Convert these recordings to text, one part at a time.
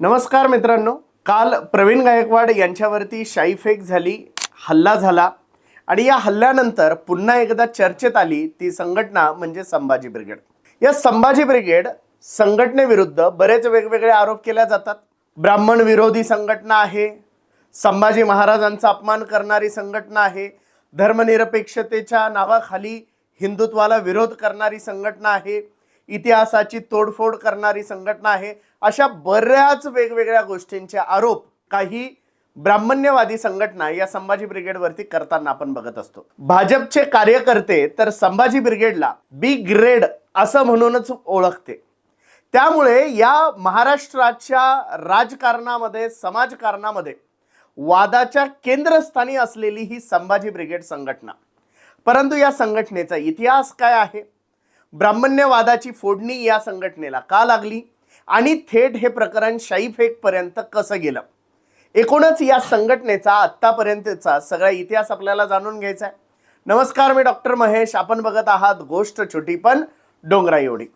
नमस्कार मित्रांनो. काल प्रवीण गायकवाड यांच्यावरती शाईफेक झाली हल्ला झाला आणि या हल्ल्यानंतर पुन्हा एकदा चर्चेत आली ती संघटना म्हणजे संभाजी ब्रिगेड. या संभाजी ब्रिगेड संघटनेविरुद्ध बरेच वेगवेगळे आरोप केले जातात. ब्राह्मण विरोधी संघटना आहे संभाजी महाराजांचा अपमान करणारी संघटना आहे धर्मनिरपेक्षतेच्या नावाखाली हिंदुत्वाला विरोध करणारी संघटना आहे इतिहासाची तोडफोड करणारी संघटना आहे. अशा बऱ्याच वेगवेगळ्या गोष्टींचे आरोप काही ब्राह्मण्यवादी संघटना या संभाजी ब्रिगेडवरती करताना आपण बघत असतो. भाजपचे कार्यकर्ते तर संभाजी ब्रिगेडला बी ग्रेड असं म्हणूनच ओळखते. त्यामुळे या महाराष्ट्राच्या राजकारणामध्ये समाजकारणामध्ये वादाच्या केंद्रस्थानी असलेली ही संभाजी ब्रिगेड संघटना. परंतु या संघटनेचा इतिहास काय आहे? ब्राह्मण्यवादाची फोडणी या संघटनेला का लागली? आणि थेट हे प्रकरण शाईफेकपर्यंत कसं गेलं? एकूणच या संघटनेचा आत्तापर्यंतचा सगळा इतिहास आपल्याला जाणून घ्यायचा आहे. नमस्कार मी डॉक्टर महेश. आपण बघत आहात गोष्ट छोटी पण डोंगरा एवढी.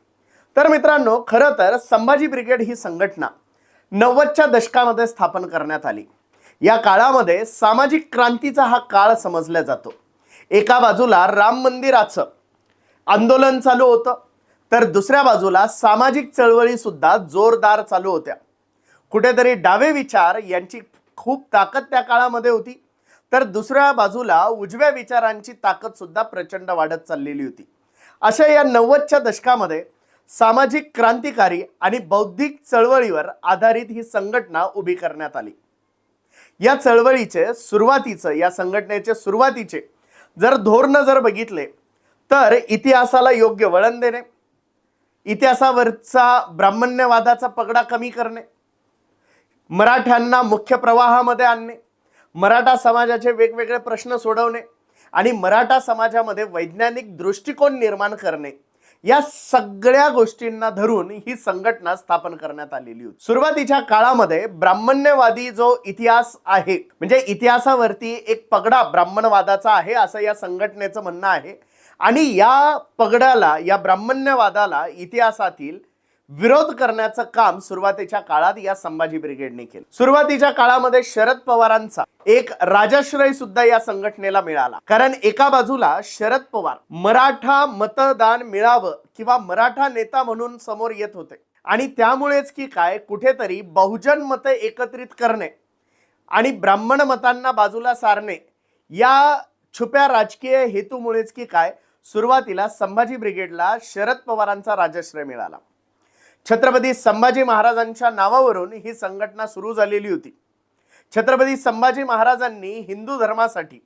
तर मित्रांनो खरं तर संभाजी ब्रिगेड ही संघटना नव्वदच्या दशकामध्ये स्थापन करण्यात आली. या काळामध्ये सामाजिक क्रांतीचा हा काळ समजला जातो. एका बाजूला राम मंदिराचं आंदोलन चालू होतं. तर दुसऱ्या बाजूला सामाजिक चळवळी सुद्धा जोरदार चालू होत्या. कुठेतरी डावे विचार यांची खूप ताकद त्या काळामध्ये होती. तर दुसऱ्या बाजूला उजव्या विचारांची ताकद सुद्धा प्रचंड वाढत चाललेली होती. अशा या नव्वदच्या दशकामध्ये सामाजिक क्रांतिकारी आणि बौद्धिक चळवळीवर आधारित ही संघटना उभी करण्यात आली. या चळवळीचे सुरुवातीचं या संघटनेचे सुरुवातीचे जर धोरण जर बघितले तर इतिहासाला योग्य वळण देणे इतिहासावरचा ब्राह्मण्यवादाचा पगडा कमी करणे मराठ्यांना मुख्य प्रवाहामध्ये आणणे मराठा समाजाचे वेगवेगळे प्रश्न सोडवणे आणि मराठा समाजामध्ये वैज्ञानिक दृष्टिकोन निर्माण करणे या सगळ्या गोष्टींना धरून ही संघटना स्थापन करण्यात आलेली होती. सुरुवातीच्या काळामध्ये ब्राह्मण्यवादी जो इतिहास आहे म्हणजे इतिहासावरती एक पगडा ब्राह्मणवादाचा आहे असं या संघटनेचं म्हणणं आहे. आणि या पगडाला या ब्राह्मण्यवादाला इतिहासातील विरोध करण्याचं काम सुरुवातीच्या काळात या संभाजी ब्रिगेडने केलं. सुरुवातीच्या काळामध्ये शरद पवारांचा एक राजाश्रय सुद्धा या संघटनेला मिळाला. कारण एका बाजूला शरद पवार मराठा मतदान मिळावं किंवा मराठा नेता म्हणून समोर येत होते. आणि त्यामुळेच की काय कुठेतरी बहुजन मतं एकत्रित करणे आणि ब्राह्मण मतांना बाजूला सारणे या छुप्या राजकीय हेतूमुळेच की काय सुरुवातीला संभाजी ब्रिगेडला शरद पवारांचा राजाश्रय मिळाला. छत्रपती संभाजी महाराजांच्या नावावरून ही संघटना सुरू झालेली होती. छत्रपती संभाजी महाराजांनी हिंदू धर्मासाठी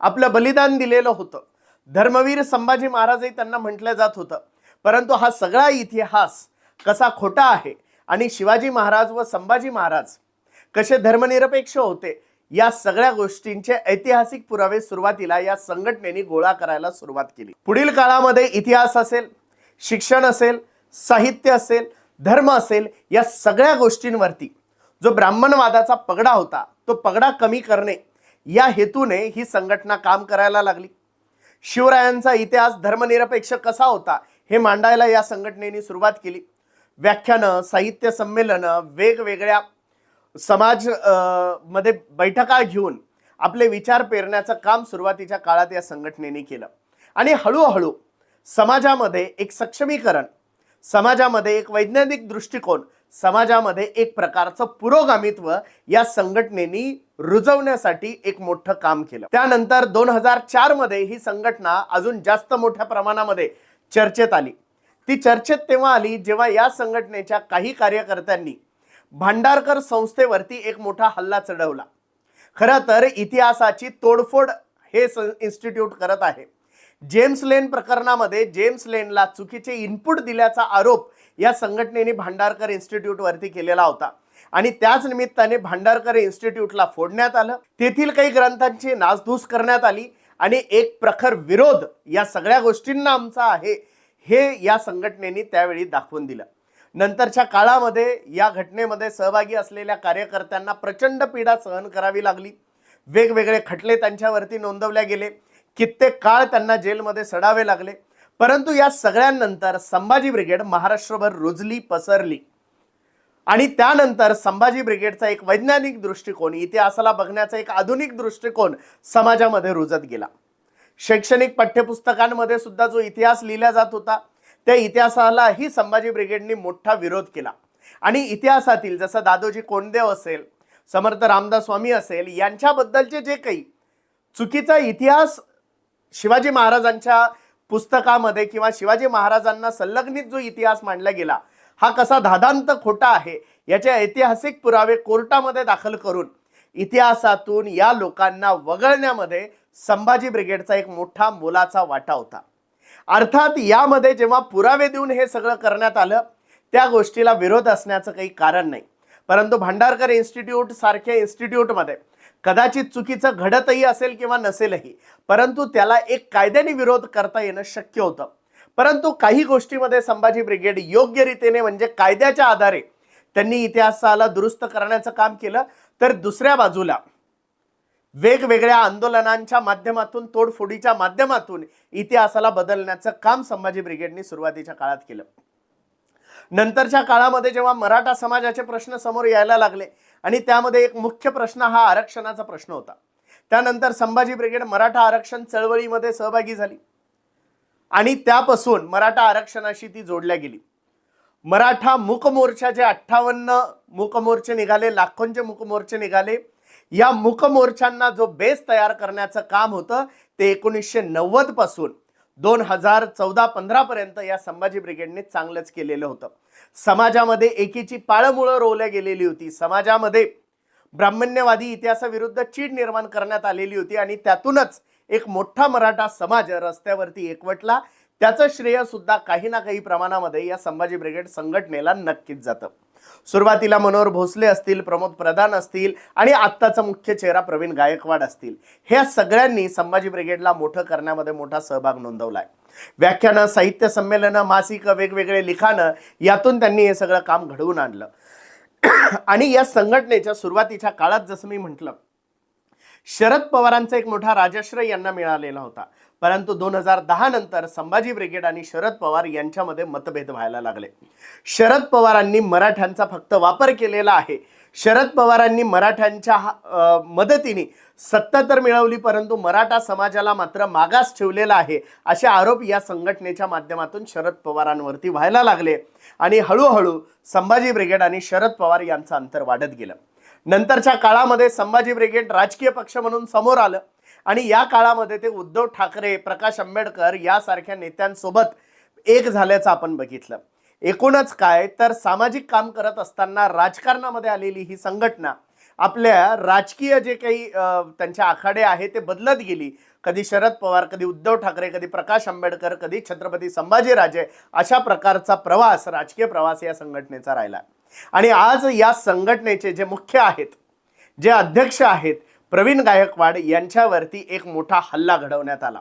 आपलं बलिदान दिलेलं होतं. धर्मवीर संभाजी महाराजही त्यांना म्हटलं जात होतं. परंतु हा सगळा इतिहास कसा खोटा आहे आणि शिवाजी महाराज व संभाजी महाराज कसे धर्मनिरपेक्ष होते या सगळ्या गोष्टींचे ऐतिहासिक पुरावे सुरुवातीला या संघटनेने गोळा करायला सुरुवात केली. पुढील काळामध्ये इतिहास असेल शिक्षण असेल साहित्य असेल धर्म असेल या सगळ्या गोष्टींवरती जो ब्राह्मणवादाचा पगडा होता तो पगडा कमी करणे या हेतूने ही संघटना काम करायला लागली. शिवरायांचा इतिहास धर्मनिरपेक्ष कसा होता हे मांडायला या संघटनेने सुरुवात केली. व्याख्यानं साहित्य संमेलनं वेगवेगळ्या समाजमध्ये बैठका घेऊन आपले विचार पेरण्याचं काम सुरुवातीच्या काळात या संघटनेने केलं. आणि हळूहळू समाजामध्ये एक सक्षमीकरण समाजामध्ये एक वैज्ञानिक दृष्टिकोन समाजामध्ये एक प्रकारचं पुरोगामित्व या संघटनेनी रुजवण्यासाठी एक मोठं काम केलं. त्यानंतर दोन हजार चारमध्ये ही संघटना अजून जास्त मोठ्या प्रमाणामध्ये चर्चेत आली. ती चर्चेत तेव्हा आली जेव्हा या संघटनेच्या काही कार्यकर्त्यांनी भांडारकर संस्थेवरती एक मोठा हल्ला चढवला. खरं तर इतिहासाची तोडफोड हे इन्स्टिट्यूट करत आहे. जेम्स लेन प्रकरणामध्ये जेम्स लेनला चुकीचे इनपुट दिल्याचा आरोप या संघटनेने भांडारकर इन्स्टिट्यूटवरती केलेला होता. आणि त्याच निमित्ताने भांडारकर इन्स्टिट्यूटला फोडण्यात आलं. तेथील काही ग्रंथांची नासधूस करण्यात आली. आणि एक प्रखर विरोध या सगळ्या गोष्टींना आमचा आहे हे या संघटनेने त्यावेळी दाखवून दिलं. नंतरच्या काळामध्ये या घटनेमध्ये सहभागी असलेल्या कार्यकर्त्यांना प्रचंड पीडा सहन करावी लागली. वेगवेगळे खटले त्यांच्यावरती नोंदवले गेले. कित्येक काळ त्यांना जेलमध्ये सडावे लागले. परंतु या सगळ्यांनंतर संभाजी ब्रिगेड महाराष्ट्रभर रुजली पसरली. आणि त्यानंतर संभाजी ब्रिगेडचा एक वैज्ञानिक दृष्टिकोन इतिहासाला बघण्याचा एक आधुनिक दृष्टिकोन समाजामध्ये रुजत गेला. शैक्षणिक पाठ्यपुस्तकांमध्ये सुद्धा जो इतिहास लिहिला जात होता त्या इतिहासालाही संभाजी ब्रिगेडने मोठा विरोध केला. आणि इतिहासातील जसं दादोजी कोंडदेव असेल समर्थ रामदास स्वामी असेल यांच्याबद्दलचे जे काही चुकीचा इतिहास शिवाजी महाराजांच्या पुस्तकामध्ये किंवा शिवाजी महाराजांना संलग्नित जो इतिहास मांडला गेला हा कसा धादांत खोटा आहे याचे ऐतिहासिक पुरावे कोर्टामध्ये दाखल करून इतिहासातून या लोकांना वगळण्यामध्ये संभाजी ब्रिगेडचा एक मोठा मोलाचा वाटा होता. अर्थात यामध्ये जेव्हा पुरावे देऊन हे सगळं करण्यात आलं त्या गोष्टीला विरोध असण्याचं काही कारण नाही. परंतु भांडारकर इन्स्टिट्यूट सारख्या इन्स्टिट्यूटमध्ये कदाचित चुकीचं घडतही असेल किंवा नसेलही परंतु त्याला एक कायद्याने विरोध करता येणं शक्य होतं. परंतु काही गोष्टीमध्ये संभाजी ब्रिगेड योग्य रीतीने म्हणजे कायद्याच्या आधारे त्यांनी इतिहासाला दुरुस्त करण्याचं काम केलं तर दुसऱ्या बाजूला वेगवेगळ्या आंदोलनांच्या माध्यमातून तोडफोडीच्या माध्यमातून इतिहासाला बदलण्याचं काम संभाजी ब्रिगेडने सुरुवातीच्या काळात केलं. नंतरच्या काळामध्ये जेव्हा मराठा समाजाचे प्रश्न समोर यायला लागले आणि त्यामध्ये एक मुख्य प्रश्न हा आरक्षणाचा प्रश्न होता. त्यानंतर संभाजी ब्रिगेड मराठा आरक्षण चळवळीमध्ये सहभागी झाली. आणि त्यापासून मराठा आरक्षणाशी ती जोडल्या गेली. मराठा मुकमोर्चाचे अठ्ठावन्न मुकमोर्चे निघाले लाखोंचे मुकमोर्चे निघाले या मुकमोर्चांना जो बेस तयार करण्याचं काम होतं ते एकोणीसशे नव्वदपासून दोन हजार चौदा पंधरापर्यंत या संभाजी ब्रिगेडने चांगलंच केलेलं होतं. समाजामध्ये एकीची पाळमुळं रोवल्या गेलेली होती. समाजामध्ये ब्राह्मण्यवादी इतिहासाविरुद्ध चीड निर्माण करण्यात आलेली होती आणि त्यातूनच एक मोठा मराठा समाज रस्त्यावरती एकवटला. त्याचं श्रेय सुद्धा काही ना काही प्रमाणामध्ये या संभाजी ब्रिगेड संघटनेला नक्कीच जातं. सुरुवातीला मनोहर भोसले असतील प्रमोद प्रधान असतील आणि आत्ताचा मुख्य चेहरा प्रवीण गायकवाड असतील. ह्या सगळ्यांनी संभाजी ब्रिगेडला मोठं करण्यामध्ये मोठा सहभाग नोंदवलाय. व्याख्यानं साहित्य संमेलनं मासिकं वेगवेगळे लिखाणं यातून त्यांनी हे सगळं काम घडवून आणलं. आणि या संघटनेच्या सुरुवातीच्या काळात जसं मी म्हटलं शरद पवारांचा एक मोठा राजश्रय यांना मिळालेला होता. परंतु दोन हजार दहा नंतर संभाजी ब्रिगेड आणि शरद पवार यांच्यामध्ये मतभेद व्हायला लागले. शरद पवारांनी मराठ्यांचा फक्त वापर केलेला आहे. शरद पवारांनी मराठ्यांच्या हा- मदतीने सत्ता तर मिळवली परंतु मराठा समाजाला मात्र मागास ठेवलेला आहे असे आरोप या संघटनेच्या माध्यमातून शरद पवारांवरती व्हायला लागले आणि हळूहळू संभाजी ब्रिगेड आणि शरद पवार यांचं अंतर वाढत गेलं. नंतरच्या काळामध्ये संभाजी ब्रिगेड राजकीय पक्ष म्हणून समोर आलं. आणि या काळामध्ये ते उद्धव ठाकरे प्रकाश आंबेडकर यासारख्या नेत्यांसोबत एक झाल्याचं आपण बघितलं. एकूणच काय तर सामाजिक काम करत असताना राजकारणामध्ये आलेली ही संघटना आपल्या राजकीय जे काही त्यांचे आखाडे आहे ते बदलत गेली. कधी शरद पवार कधी उद्धव ठाकरे कधी प्रकाश आंबेडकर कधी छत्रपती संभाजीराजे अशा प्रकारचा प्रवास राजकीय प्रवास या संघटनेचा राहिला. आणि आज या संघटनेचे जे मुख्य आहेत जे अध्यक्ष आहेत प्रवीण गायकवाड यांच्यावरती एक मोठा हल्ला घडवण्यात आला.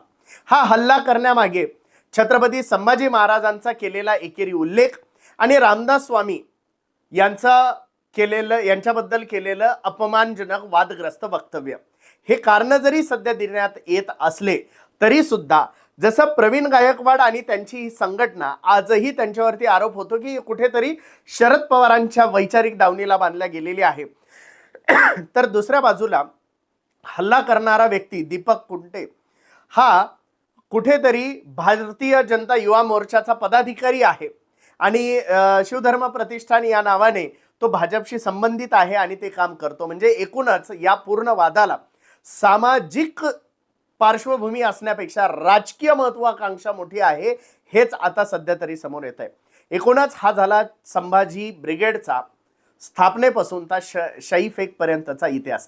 हा हल्ला करण्यामागे छत्रपती संभाजी महाराजांचा केलेला एकेरी उल्लेख आणि रामदास स्वामी यांचा केलेलं यांच्याबद्दल केलेलं अपमानजनक वादग्रस्त वक्तव्य. हे कारण जरी सध्या देण्यात येत असले तरी सुद्धा जसं प्रवीण गायकवाड आणि त्यांची ही संघटना आजही त्यांच्यावरती आरोप होतो की कुठेतरी शरद पवारांच्या वैचारिक दावणीला बांधल्या गेलेली आहे. तर दुसऱ्या बाजूला हल्ला करणारा व्यक्ती दीपक कुंटे. हा कुठेतरी भारतीय जनता युवा मोर्चाचा पदाधिकारी आहे. आणि शिवधर्म प्रतिष्ठान या नावाने तो भाजपशी संबंधित आहे आणि ते काम करतो. म्हणजे एकूणच या पूर्ण वादाला सामाजिक पार्श्वभूमी असण्यापेक्षा राजकीय महत्वाकांक्षा मोठी आहे हेच आता सध्या तरी समोर येत आहे एकूणच हा झाला संभाजी ब्रिगेडचा स्थापनेपासून तर श शाई फेक इतिहास.